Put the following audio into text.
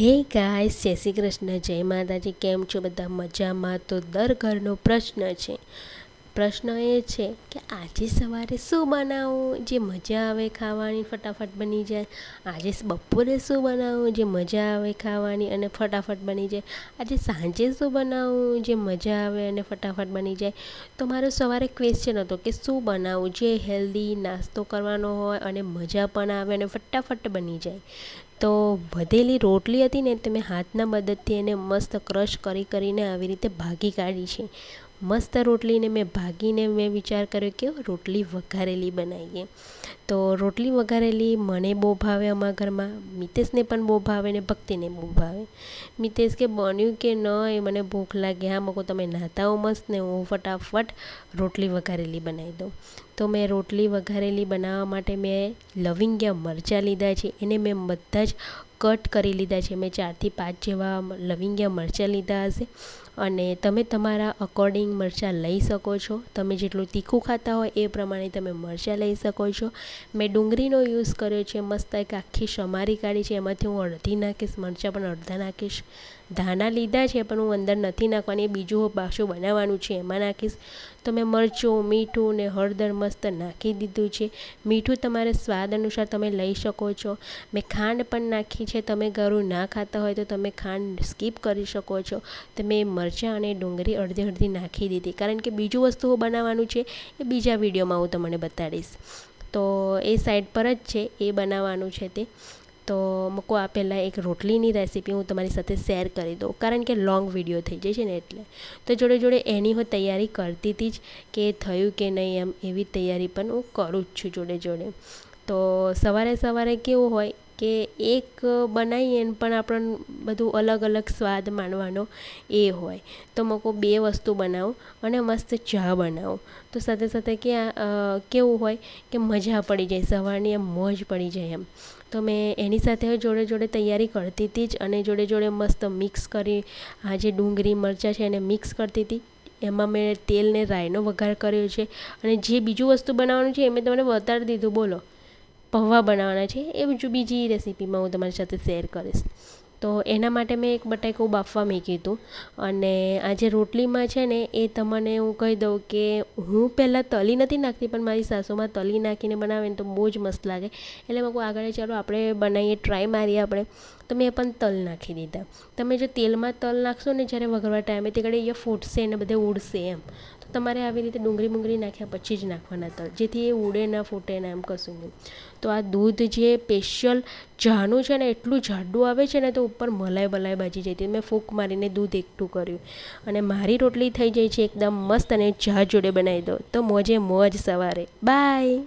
હે ગાય જય શ્રી કૃષ્ણ. જય માતાજી. કેમ છો? બધા મજામાં? તો દર ઘરનો પ્રશ્ન છે. પ્રશ્ન એ છે કે આજે સવારે શું બનાવું? જે મજા આવે ખાવાની, ફટાફટ બની જાય. આજે બપોરે શું બનાવું? જે મજા આવે ખાવાની અને ફટાફટ બની જાય. આજે સાંજે શું બનાવું? જે મજા આવે અને ફટાફટ બની જાય. તો મારો સવારે ક્વેશ્ચન હતો કે શું બનાવું? જે હેલ્ધી નાસ્તો કરવાનો હોય અને મજા પણ આવે અને ફટાફટ બની જાય. તો વધેલી રોટલી હતી ને, તે મેં હાથના મદદથી એને મસ્ત ક્રશ કરી, કરીને આવી રીતે ભાગી કાઢી છે. મસ્ત રોટલીને મેં ભાગીને મેં વિચાર કર્યો કે રોટલી વઘારેલી બનાવીએ. તો રોટલી વઘારેલી મને બહુ ભાવે અમારા ઘરમાં, મિતેશને પણ બહુ ભાવે ને ભક્તિને બહુ ભાવે. મિતેશ કે બન્યું કે ન એ મને ભૂખ લાગે. હા, મકો તમે નાતા હો મસ્ત ને હું ફટાફટ રોટલી વઘારેલી બનાવી દઉં. તો મેં રોટલી વઘારેલી બનાવવા માટે મેં લવિંગિયા મરચાં લીધા છે. એને મેં બધા જ કટ કરી લીધા છે. મેં ચારથી પાંચ જેવા લવિંગિયા મરચાં લીધા હશે. અને તમે તમારા અકોર્ડિંગ મરચાં લઈ શકો છો. તમે જેટલું તીખું ખાતા હોય એ પ્રમાણે તમે મરચાં લઈ શકો છો. મેં ડુંગળીનો યુઝ કર્યો છે. મસ્ત એક આખી સમારી કાઢી છે. એમાંથી હું અડધી નાખીશ, મરચાં પણ અડધા નાખીશ. ધાણા લીધા છે, પણ હું અંદર નથી નાખવાની. બીજું પાછું બનાવવાનું છે, એમાં નાખીશ. તો મેં મરચું, મીઠું ને હળદર મસ્ત નાખી દીધું છે. મીઠું તમારે સ્વાદ અનુસાર તમે લઈ શકો છો. મેં ખાંડ પણ નાખી છે, તમે ઘરું ના ખાતા હોય તો તમે ખાંડ સ્કીપ કરી શકો છો. તો મેં મરચાં અને ડુંગળી અડધી અડધી નાખી દીધી. કારણ કે બીજું વસ્તુઓ બનાવવાનું છે, એ બીજા વિડીયોમાં હું તમને બતાડીશ. તો એ સાઈડ પર જ છે, એ બનાવવાનું છે તે. તો મૂકો આ પહેલાં એક રોટલીની રેસીપી હું તમારી સાથે શેર કરી દઉં. કારણ કે લોંગ વીડિયો થઈ જાય છે ને એટલે. તો જોડે જોડે એની હું તૈયારી કરતી હતી જ કે થયું કે નહીં એમ એવી તૈયારી પણ હું કરું જ છું જોડે જોડે. તો સવારે સવારે કેવું હોય કે એક બનાવીએ ને પણ આપણને બધું અલગ અલગ સ્વાદ માણવાનો એ હોય. તો મૂકો બે વસ્તુ બનાવો અને મસ્ત ચા બનાવો. તો સાથે સાથે ક્યાં કેવું હોય કે મજા પડી જાય, સવારની એમ મોજ પડી જાય એમ. તો મેં એની સાથે જોડે જોડે તૈયારી કરતી હતી જ અને જોડે જોડે મસ્ત મિક્સ કરી, આ જે ડુંગળી, મરચાં છે એને મિક્સ કરતી હતી એમાં મેં તેલને રાયનો વઘાર કર્યો છે અને જે બીજું વસ્તુ બનાવવાનું છે એ મેં તમને બતાવી દીધું. બોલો. પૌવા બનાવવાના છે, એ બીજું બીજી રેસીપીમાં હું તમારી સાથે શેર કરીશ. તો એના માટે મેં એક બટાકું બાફવા મૂક્યું હતું અને આ જે રોટલીમાં છે ને, એ તમને હું કહી દઉં કે હું પહેલાં તલી નથી નાખતી, પણ મારી સાસુમાં તલી નાખીને બનાવે ને તો બહુ જ મસ્ત લાગે. એટલે મેં આગળ ચાલો, આપણે બનાવીએ, ટ્રાય મારીએ આપણે. તો મેં પણ તલ નાખી દીધા. તમે જે તેલમાં તલ નાખશો ને જ્યારે વઘારવા ટાઈમે તે ઘડી એ ફૂટશે ને બધે ઉડશે એમ. તો તમારે આવી રીતે ડુંગળી મુંગળી નાખ્યા પછી જ નાખવાના તલ. જેથી એ ઉડે ના, ફૂટે ના, એમ કશું નહીં. તો આ દૂધ જે સ્પેશિયલ ચાનું છે ને, એટલું જાડું આવે છે ને, તો ઉપર મલાઈ બલાઈ બાજી જતી. મેં ફૂંક મારીને દૂધ એકઠું કર્યું. અને મારી રોટલી થઈ જાય છે, એકદમ મસ્ત અને ચા જોડે બનાવી દો તો મોજે મોજ સવારે. બાય